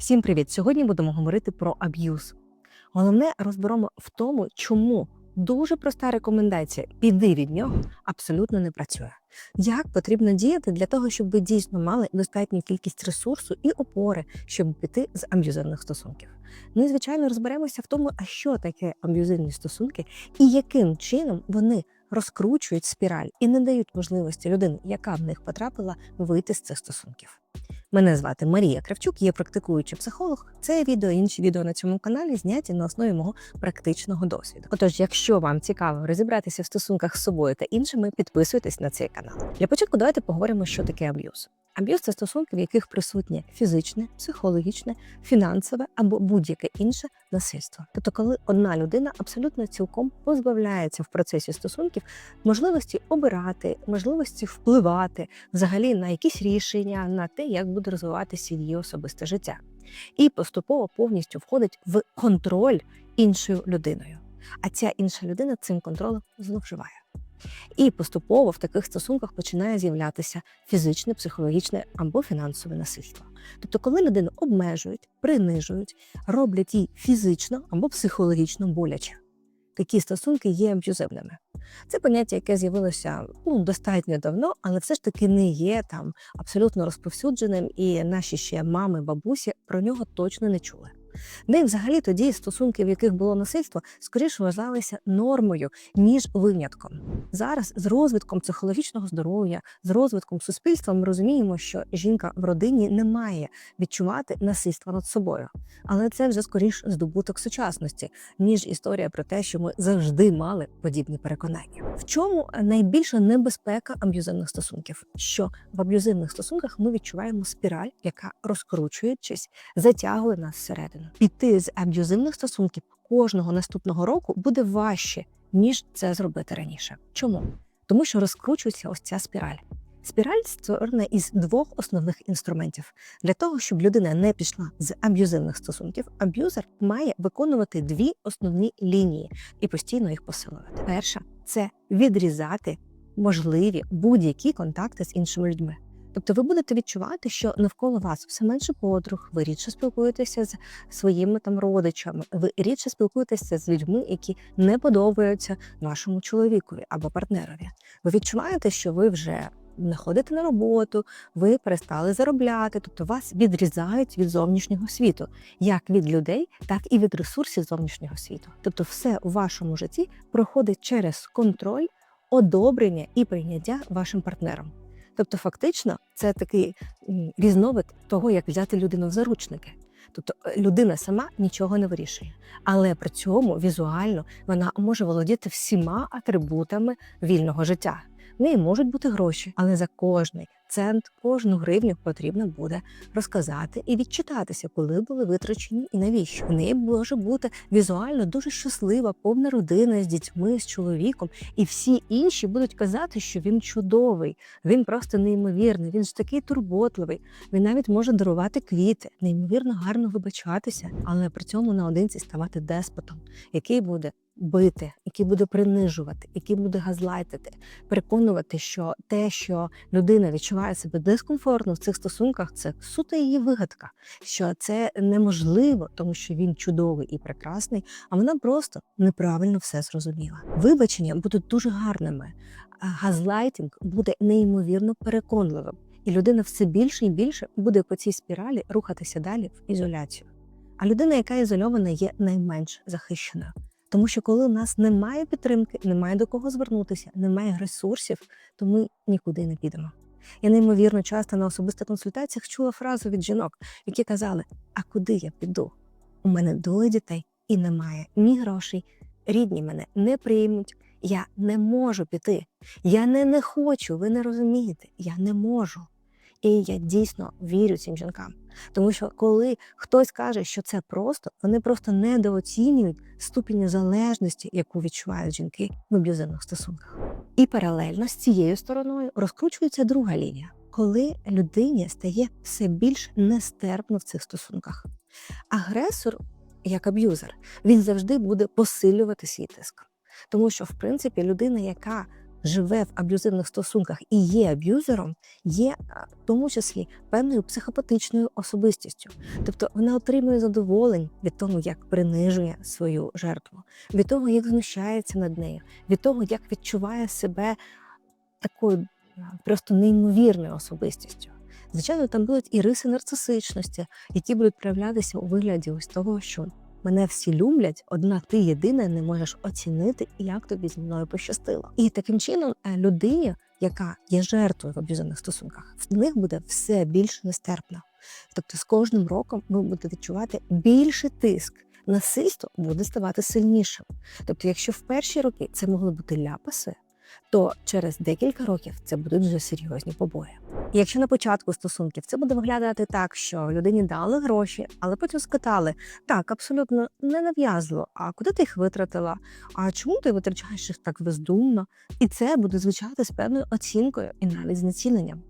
Всім привіт! Сьогодні будемо говорити про аб'юз. Головне розберемо в тому, чому дуже проста рекомендація піди від нього абсолютно не працює. Як потрібно діяти для того, щоб ви дійсно мали достатню кількість ресурсу і опори, щоб піти з аб'юзивних стосунків. Ну і звичайно розберемося в тому, а що таке аб'юзивні стосунки і яким чином вони розкручують спіраль і не дають можливості людині, яка в них потрапила, вийти з цих стосунків. Мене звати Марія Кравчук, є практикуючий психолог. Це відео і інші відео на цьому каналі зняті на основі мого практичного досвіду. Отож, якщо вам цікаво розібратися в стосунках з собою та іншими, підписуйтесь на цей канал. Для початку давайте поговоримо, що таке аб'юз. Аб'юз це стосунки, в яких присутнє фізичне, психологічне, фінансове або будь-яке інше насильство. Тобто, коли одна людина абсолютно цілком позбавляється в процесі стосунків можливості обирати, можливості впливати взагалі на якісь рішення, на те, як буде розвиватися її особисте життя, і поступово повністю входить в контроль іншою людиною. А ця інша людина цим контролем зловживає. І поступово в таких стосунках починає з'являтися фізичне, психологічне або фінансове насильство. Тобто, коли людину обмежують, принижують, роблять їй фізично або психологічно боляче. Такі стосунки є аб'юзивними. Це поняття, яке з'явилося ну, достатньо давно, але все ж таки не є там абсолютно розповсюдженим, і наші ще мами, бабусі про нього точно не чули. Де взагалі тоді стосунки, в яких було насильство, скоріше вважалися нормою ніж винятком. Зараз з розвитком психологічного здоров'я, з розвитком суспільства, ми розуміємо, що жінка в родині не має відчувати насильство над собою. Але це вже скоріш здобуток сучасності, ніж історія про те, що ми завжди мали подібні переконання. В чому найбільша небезпека аб'юзивних стосунків? Що в аб'юзивних стосунках ми відчуваємо спіраль, яка розкручуючись, затягує нас всередину. Піти з аб'юзивних стосунків кожного наступного року буде важче, ніж це зробити раніше. Чому? Тому що розкручується ось ця спіраль. Спіраль створена із двох основних інструментів для того, щоб людина не пішла з аб'юзивних стосунків. Аб'юзер має виконувати дві основні лінії і постійно їх посилювати. Перша це відрізати можливі будь-які контакти з іншими людьми. Тобто ви будете відчувати, що навколо вас все менше подруг, ви рідше спілкуєтеся з своїми там родичами, ви рідше спілкуєтеся з людьми, які не подобаються вашому чоловікові або партнерові. Ви відчуваєте, що ви вже не ходите на роботу, ви перестали заробляти, тобто вас відрізають від зовнішнього світу, як від людей, так і від ресурсів зовнішнього світу. Тобто, все у вашому житті проходить через контроль, одобрення і прийняття вашим партнером. Тобто, фактично, це такий різновид того, як взяти людину в заручники. Тобто людина сама нічого не вирішує, але при цьому візуально вона може володіти всіма атрибутами вільного життя. В неї можуть бути гроші, але за кожний цент, кожну гривню потрібно буде розказати і відчитатися, коли були витрачені і навіщо. В неї може бути візуально дуже щаслива, повна родина з дітьми, з чоловіком, і всі інші будуть казати, що він чудовий, він просто неймовірний, він ж такий турботливий. Він навіть може дарувати квіти, неймовірно гарно вибачатися, але при цьому наодинці ставати деспотом, який буде бити, який буде принижувати, який буде газлайтити, переконувати, що те, що людина відчуває себе дискомфортно в цих стосунках, це суто її вигадка, що це неможливо, тому що він чудовий і прекрасний, а вона просто неправильно все зрозуміла. Вибачення будуть дуже гарними, а газлайтинг буде неймовірно переконливим, і людина все більше і більше буде по цій спіралі рухатися далі в ізоляцію. А людина, яка ізольована, є найменш захищеною. Тому що коли у нас немає підтримки, немає до кого звернутися, немає ресурсів, то ми нікуди не підемо. Я неймовірно часто на особистих консультаціях чула фразу від жінок, які казали: А куди я піду? У мене двоє дітей і немає ні грошей, рідні мене не приймуть. Я не можу піти. Я не, не хочу, ви не розумієте, я не можу. І я дійсно вірю цим жінкам. Тому що коли хтось каже, що це просто, вони просто недооцінюють ступінь залежності, яку відчувають жінки в аб'юзивних стосунках. І паралельно з цією стороною розкручується друга лінія, коли людині стає все більш нестерпно в цих стосунках. Агресор, як аб'юзер, він завжди буде посилювати свій тиск. Тому що, в принципі, людина, яка живе в аб'юзивних стосунках і є аб'юзером, є в тому числі певною психопатичною особистістю. Тобто вона отримує задоволень від того, як принижує свою жертву, від того, як знущається над нею, від того, як відчуває себе такою просто неймовірною особистістю. Звичайно, там будуть і риси нарцисичності, які будуть проявлятися у вигляді ось того, що мене всі люблять, однак ти єдина не можеш оцінити, як тобі зі мною пощастило. І таким чином е, людині, яка є жертвою в аб'юзивних стосунках, в них буде все більш нестерпно. Тобто з кожним роком ви будете відчувати більший тиск. Насильство буде ставати сильнішим. Тобто, якщо в перші роки це могли бути ляпаси, то через декілька років це будуть вже серйозні побої. Якщо на початку стосунків це буде виглядати так, що людині дали гроші, але потім скатали, так, абсолютно не нав'язливо. А куди ти їх витратила? А чому ти витрачаєш їх так бездумно? І це буде звучати з певною оцінкою і навіть знеціненням.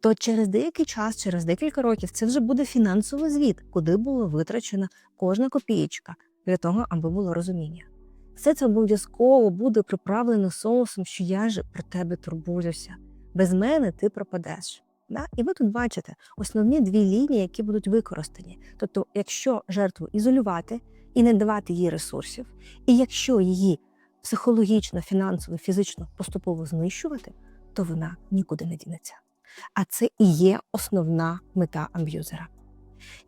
То через деякий час, через декілька років, це вже буде фінансовий звіт, куди була витрачена кожна копієчка для того, аби було розуміння. Все це обов'язково буде приправлено соусом, що я ж про тебе турбуюся. Без мене ти пропадеш. Да? І ви тут бачите основні дві лінії, які будуть використані. Тобто, якщо жертву ізолювати і не давати їй ресурсів, і якщо її психологічно, фінансово, фізично поступово знищувати, то вона нікуди не дінеться. А це і є основна мета аб'юзера.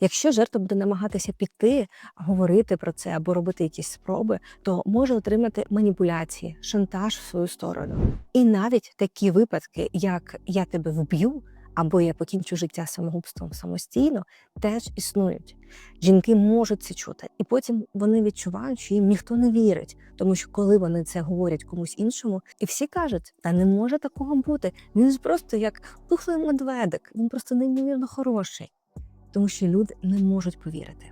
Якщо жертва буде намагатися піти, говорити про це або робити якісь спроби, то може отримати маніпуляції, шантаж в свою сторону. І навіть такі випадки, як я тебе вб'ю, або я покінчу життя самогубством самостійно, теж існують. Жінки можуть це чути, і потім вони відчувають, що їм ніхто не вірить, тому що коли вони це говорять комусь іншому, і всі кажуть, та не може такого бути. Він ж просто як тухлий медведик, він просто неймовірно хороший тому що люди не можуть повірити.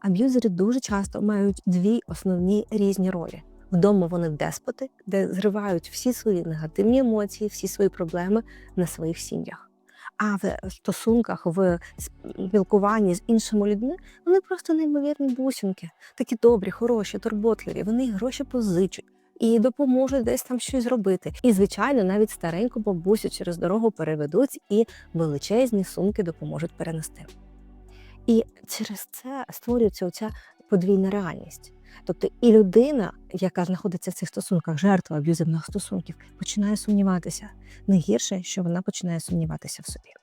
Аб'юзери дуже часто мають дві основні різні ролі. Вдома вони деспоти, де зривають всі свої негативні емоції, всі свої проблеми на своїх сім'ях. А в стосунках, в спілкуванні з іншими людьми вони просто неймовірні бусинки, такі добрі, хороші, турботливі. Вони гроші позичать і допоможуть десь там щось зробити. І, звичайно, навіть стареньку бабусю через дорогу переведуть і величезні сумки допоможуть перенести. І через це створюється оця подвійна реальність. Тобто і людина, яка знаходиться в цих стосунках, жертва аб'юзивних стосунків, починає сумніватися не гірше, що вона починає сумніватися в собі.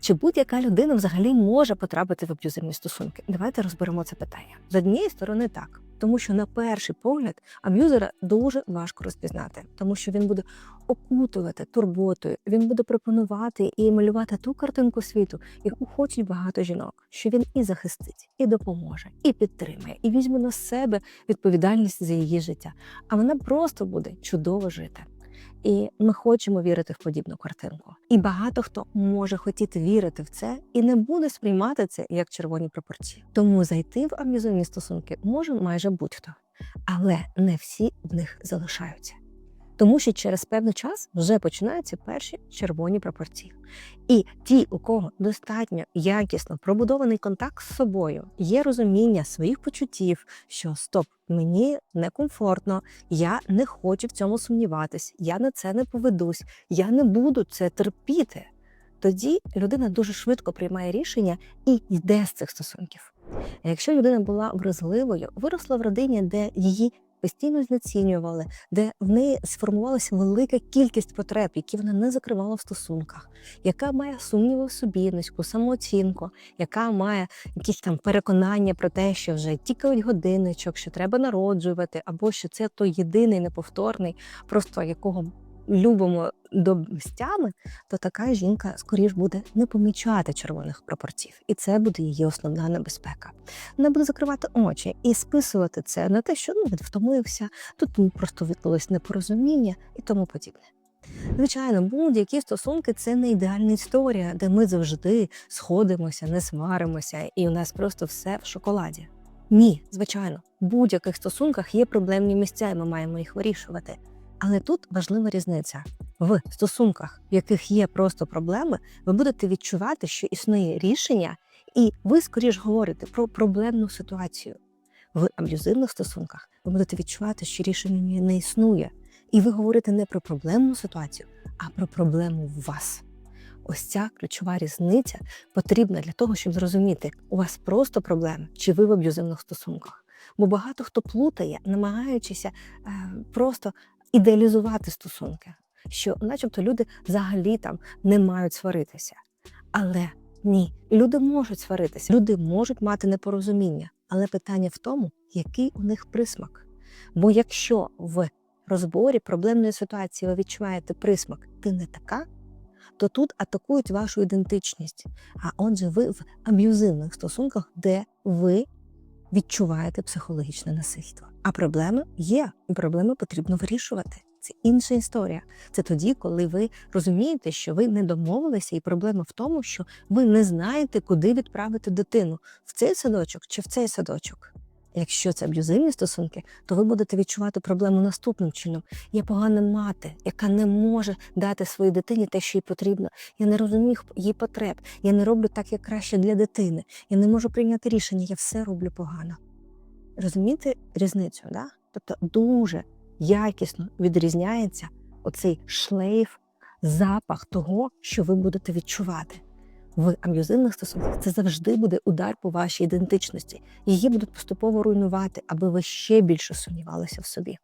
Чи будь-яка людина взагалі може потрапити в аб'юзивні стосунки? Давайте розберемо це питання. З однієї сторони, так, тому що на перший погляд аб'юзера дуже важко розпізнати, тому що він буде окутувати турботою, він буде пропонувати і малювати ту картинку світу, яку хочуть багато жінок, що він і захистить, і допоможе, і підтримає, і візьме на себе відповідальність за її життя. А вона просто буде чудово жити. І ми хочемо вірити в подібну картинку. І багато хто може хотіти вірити в це і не буде сприймати це як червоні пропорції. Тому зайти в амізовні стосунки може майже будь-хто, але не всі в них залишаються. Тому що через певний час вже починаються перші червоні пропорції. І ті, у кого достатньо якісно пробудований контакт з собою, є розуміння своїх почуттів, що стоп, мені некомфортно, я не хочу в цьому сумніватись, я на це не поведусь, я не буду це терпіти. Тоді людина дуже швидко приймає рішення і йде з цих стосунків. Якщо людина була вразливою, виросла в родині, де її постійно знецінювали, де в неї сформувалася велика кількість потреб, які вона не закривала в стосунках, яка має сумніви в собі, низьку самооцінку, яка має якісь там переконання про те, що вже тікають годинничок, що треба народжувати, або що це той єдиний неповторний, просто якого любимо до мстями, то така жінка скоріш буде не помічати червоних пропорцій, і це буде її основна небезпека. Вона буде закривати очі і списувати це на те, що ну він втомився, тут просто відбулось непорозуміння і тому подібне. Звичайно, будь-які стосунки це не ідеальна історія, де ми завжди сходимося, не сваримося, і у нас просто все в шоколаді. Ні, звичайно, в будь-яких стосунках є проблемні місця, і ми маємо їх вирішувати. Але тут важлива різниця. В стосунках, в яких є просто проблеми, ви будете відчувати, що існує рішення, і ви скоріш говорите про проблемну ситуацію. В аб'юзивних стосунках ви будете відчувати, що рішення не існує, І ви говорите не про проблемну ситуацію, а про проблему в вас. Ось ця ключова різниця потрібна для того, щоб зрозуміти, у вас просто проблеми, чи ви в аб'юзивних стосунках. Бо багато хто плутає, намагаючися е, просто ідеалізувати стосунки, що, начебто, люди взагалі там не мають сваритися. Але ні, люди можуть сваритися, люди можуть мати непорозуміння. Але питання в тому, який у них присмак. Бо якщо в розборі проблемної ситуації ви відчуваєте присмак, ти не така, то тут атакують вашу ідентичність. А отже, ви в аб'юзивних стосунках, де ви відчуваєте психологічне насильство. А проблеми є, і проблеми потрібно вирішувати. Це інша історія. Це тоді, коли ви розумієте, що ви не домовилися, і проблема в тому, що ви не знаєте, куди відправити дитину в цей садочок чи в цей садочок. Якщо це аб'юзивні стосунки, то ви будете відчувати проблему наступним чином. Я погана мати, яка не може дати своїй дитині те, що їй потрібно. Я не розумію її потреб. Я не роблю так, як краще для дитини. Я не можу прийняти рішення, я все роблю погано. Розумієте різницю? Да? Тобто дуже якісно відрізняється оцей шлейф, запах того, що ви будете відчувати. В аб'юзивних стосунках це завжди буде удар по вашій ідентичності. Її будуть поступово руйнувати, аби ви ще більше сумнівалися в собі.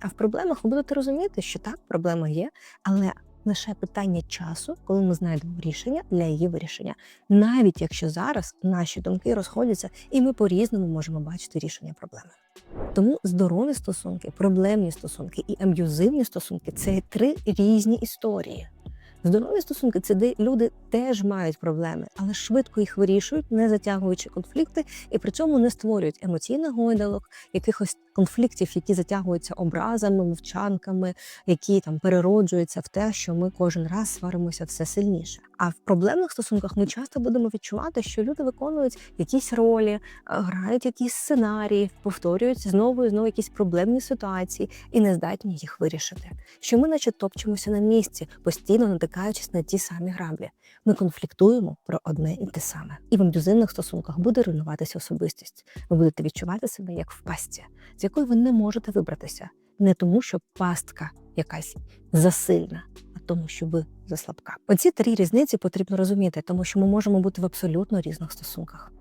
А в проблемах ви будете розуміти, що так, проблема є, але лише питання часу, коли ми знайдемо рішення для її вирішення, навіть якщо зараз наші думки розходяться, і ми по-різному можемо бачити рішення проблеми. Тому здорові стосунки, проблемні стосунки і аб'юзивні стосунки це три різні історії. Здорові стосунки це де люди теж мають проблеми, але швидко їх вирішують, не затягуючи конфлікти, і при цьому не створюють емоційних гойдалок, якихось конфліктів, які затягуються образами, мовчанками, які там перероджуються в те, що ми кожен раз сваримося все сильніше. А в проблемних стосунках ми часто будемо відчувати, що люди виконують якісь ролі, е, грають якісь сценарії, повторюють знову і знову якісь проблемні ситуації і не здатні їх вирішити. Що ми, наче топчемося на місці, постійно натикаючись на ті самі граблі. Ми конфліктуємо про одне і те саме. І в аб'юзивних стосунках буде руйнуватися особистість. Ви будете відчувати себе як в пастці, з якої ви не можете вибратися. Не тому, що пастка якась засильна, тому, що ви заслабка. Оці три різниці потрібно розуміти, тому що ми можемо бути в абсолютно різних стосунках.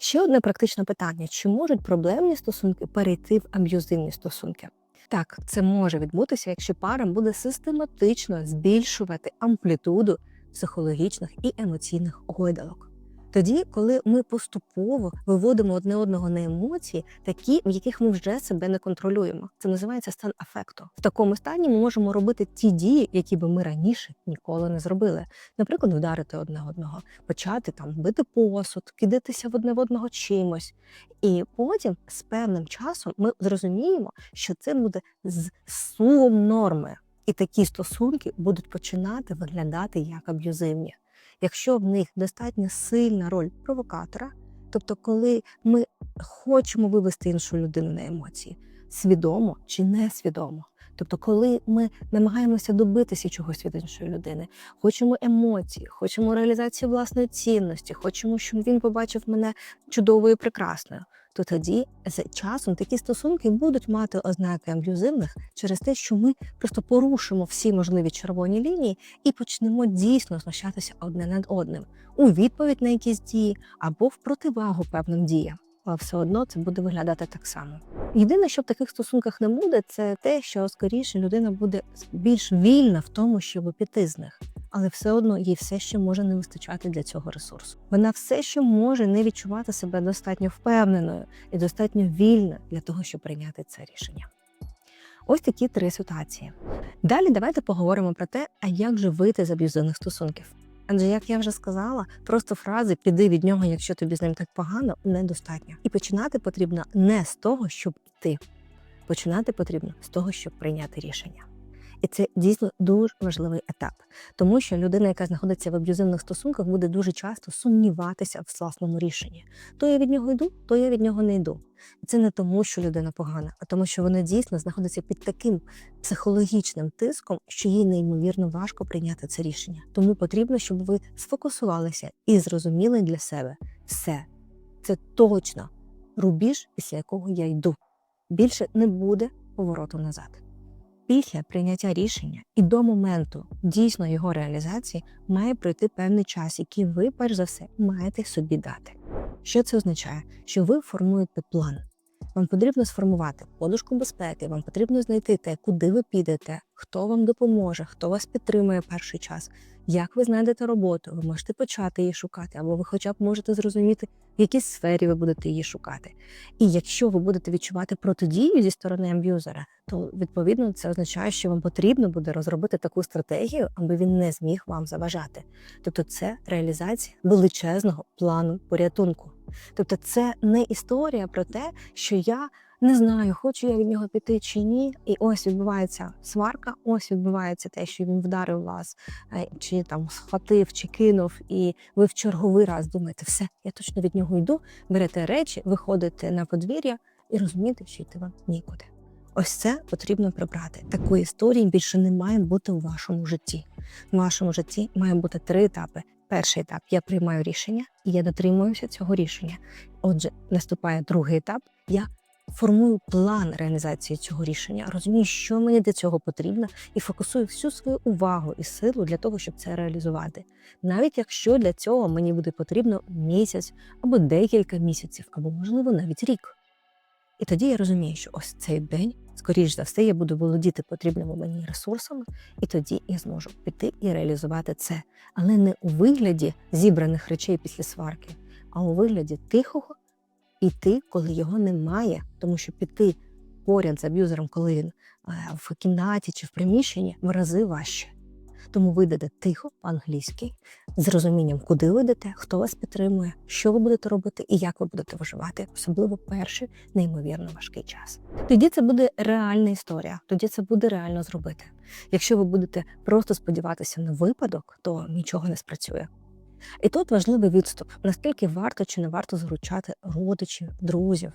Ще одне практичне питання: чи можуть проблемні стосунки перейти в аб'юзивні стосунки? Так, це може відбутися, якщо пара буде систематично збільшувати амплітуду психологічних і емоційних гойдалок. Тоді, коли ми поступово виводимо одне одного на емоції, такі, в яких ми вже себе не контролюємо. Це називається стан афекту. В такому стані ми можемо робити ті дії, які би ми раніше ніколи не зробили. Наприклад, вдарити одне одного, почати там бити посуд, кидатися в одне в одного чимось. І потім з певним часом ми зрозуміємо, що це буде з сумом норми. І такі стосунки будуть починати виглядати як аб'юзивні якщо в них достатньо сильна роль провокатора, тобто, коли ми хочемо вивести іншу людину на емоції, свідомо чи несвідомо. Тобто, коли ми намагаємося добитися чогось від іншої людини, хочемо емоції, хочемо реалізації власної цінності, хочемо, щоб він побачив мене чудовою і прекрасною, то тоді з часом такі стосунки будуть мати ознаки аб'юзивних через те, що ми просто порушимо всі можливі червоні лінії і почнемо дійсно знущатися одне над одним у відповідь на якісь дії або в противагу певним діям. Але все одно це буде виглядати так само. Єдине, що в таких стосунках не буде, це те, що скоріше людина буде більш вільна в тому, щоб піти з них але все одно їй все ще може не вистачати для цього ресурсу. Вона все ще може не відчувати себе достатньо впевненою і достатньо вільною для того, щоб прийняти це рішення. Ось такі три ситуації. Далі давайте поговоримо про те, а як же вийти з аб'юзивних стосунків. Адже, як я вже сказала, просто фрази піди від нього, якщо тобі з ним так погано, недостатньо. І починати потрібно не з того, щоб йти. Починати потрібно з того, щоб прийняти рішення. І це дійсно дуже важливий етап, тому що людина, яка знаходиться в аб'юзивних стосунках, буде дуже часто сумніватися в власному рішенні. То я від нього йду, то я від нього не йду. Це не тому, що людина погана, а тому, що вона дійсно знаходиться під таким психологічним тиском, що їй неймовірно важко прийняти це рішення. Тому потрібно, щоб ви сфокусувалися і зрозуміли для себе все. Це точно рубіж, після якого я йду. Більше не буде повороту назад після прийняття рішення і до моменту дійсно його реалізації має пройти певний час, який ви, перш за все, маєте собі дати. Що це означає? Що ви формуєте план. Вам потрібно сформувати подушку безпеки, вам потрібно знайти те, куди ви підете, хто вам допоможе, хто вас підтримує перший час, як ви знайдете роботу, ви можете почати її шукати, або ви хоча б можете зрозуміти, в якій сфері ви будете її шукати. І якщо ви будете відчувати протидію зі сторони аб'юзера, то відповідно це означає, що вам потрібно буде розробити таку стратегію, аби він не зміг вам заважати. Тобто, це реалізація величезного плану порятунку. Тобто, це не історія про те, що я не знаю, хочу я від нього піти чи ні. І ось відбувається сварка, ось відбувається те, що він вдарив вас, е, чи там схватив, чи кинув, і ви в черговий раз думаєте, все, я точно від нього йду, берете речі, виходите на подвір'я і розумієте, що йти вам нікуди. Ось це потрібно прибрати. Такої історії більше не має бути у вашому житті. В вашому житті має бути три етапи. Перший етап я приймаю рішення і я дотримуюся цього рішення. Отже, наступає другий етап. Я формую план реалізації цього рішення, розумію, що мені для цього потрібно, і фокусую всю свою увагу і силу для того, щоб це реалізувати. Навіть якщо для цього мені буде потрібно місяць або декілька місяців, або можливо навіть рік. І тоді я розумію, що ось цей день, скоріш за все, я буду володіти потрібними мені ресурсами, і тоді я зможу піти і реалізувати це, але не у вигляді зібраних речей після сварки, а у вигляді тихого іти, коли його немає, тому що піти поряд з аб'юзером, коли він е, в кімнаті чи в приміщенні, в рази важче. Тому ви йдете тихо по-англійськи, з розумінням, куди ви йдете, хто вас підтримує, що ви будете робити і як ви будете виживати, особливо перший неймовірно важкий час. Тоді це буде реальна історія, тоді це буде реально зробити. Якщо ви будете просто сподіватися на випадок, то нічого не спрацює. І тут важливий відступ: наскільки варто чи не варто заручати родичів, друзів.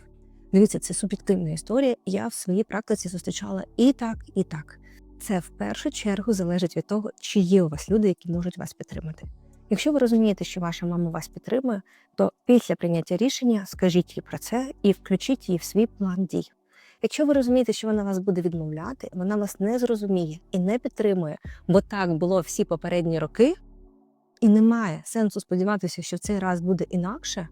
Дивіться, це суб'єктивна історія. Я в своїй практиці зустрічала і так, і так. Це в першу чергу залежить від того, чи є у вас люди, які можуть вас підтримати. Якщо ви розумієте, що ваша мама вас підтримує, то після прийняття рішення скажіть їй про це і включіть її в свій план дій. Якщо ви розумієте, що вона вас буде відмовляти, вона вас не зрозуміє і не підтримує, бо так було всі попередні роки, і немає сенсу сподіватися, що в цей раз буде інакше.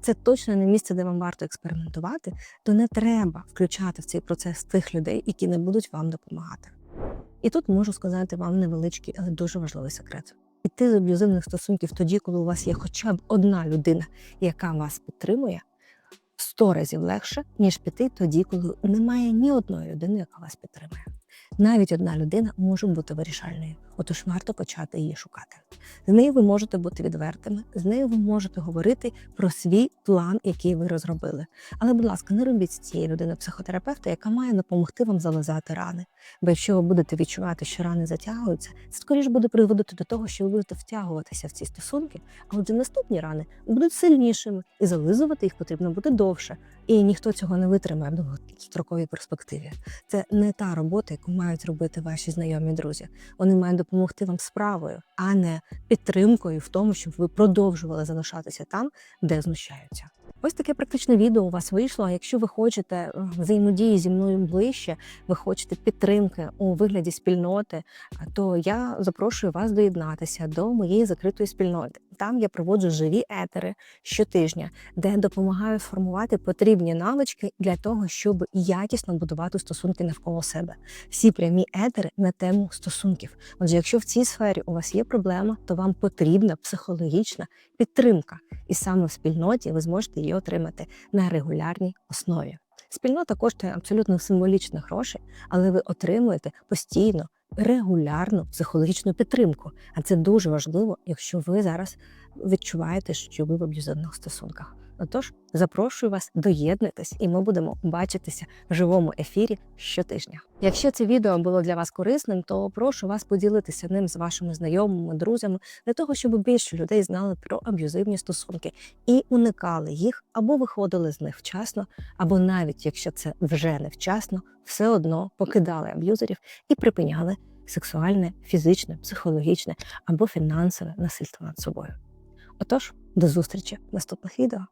Це точно не місце, де вам варто експериментувати, то не треба включати в цей процес тих людей, які не будуть вам допомагати. І тут можу сказати вам невеличкий, але дуже важливий секрет. Іти з аб'юзивних стосунків тоді, коли у вас є хоча б одна людина, яка вас підтримує, в сто разів легше, ніж піти тоді, коли немає ні одної людини, яка вас підтримує. Навіть одна людина може бути вирішальною, отож варто почати її шукати. З нею ви можете бути відвертими, з нею ви можете говорити про свій план, який ви розробили. Але, будь ласка, не робіть з цієї людини психотерапевта, яка має допомогти вам зализати рани. Бо якщо ви будете відчувати, що рани затягуються, це скоріш буде приводити до того, що ви будете втягуватися в ці стосунки, а отже, наступні рани будуть сильнішими, і зализувати їх потрібно буде довше. І ніхто цього не витримає в довгостроковій перспективі. Це не та робота, яку мають робити ваші знайомі друзі. Вони мають допомогти вам справою, а не підтримкою в тому, щоб ви продовжували залишатися там, де знущаються. Ось таке практичне відео у вас вийшло. Якщо ви хочете е, взаємодії зі мною ближче, ви хочете підтримки у вигляді спільноти, то я запрошую вас доєднатися до моєї закритої спільноти. Там я проводжу живі етери щотижня, де допомагаю сформувати потрібні навички для того, щоб якісно будувати стосунки навколо себе. Всі прямі етери на тему стосунків. Отже, якщо в цій сфері у вас є проблема, то вам потрібна психологічна підтримка, і саме в спільноті ви зможете її отримати на регулярній основі. Спільнота коштує абсолютно символічні гроші, але ви отримуєте постійно регулярну психологічну підтримку. А це дуже важливо, якщо ви зараз відчуваєте, що ви в аб'юзивних стосунках. Отож, запрошую вас, доєднуйтесь, і ми будемо бачитися в живому ефірі щотижня. Якщо це відео було для вас корисним, то прошу вас поділитися ним з вашими знайомими, друзями, для того, щоб більше людей знали про аб'юзивні стосунки і уникали їх або виходили з них вчасно, або навіть якщо це вже невчасно, все одно покидали аб'юзерів і припиняли сексуальне, фізичне, психологічне або фінансове насильство над собою. Отож, до зустрічі в наступних відео.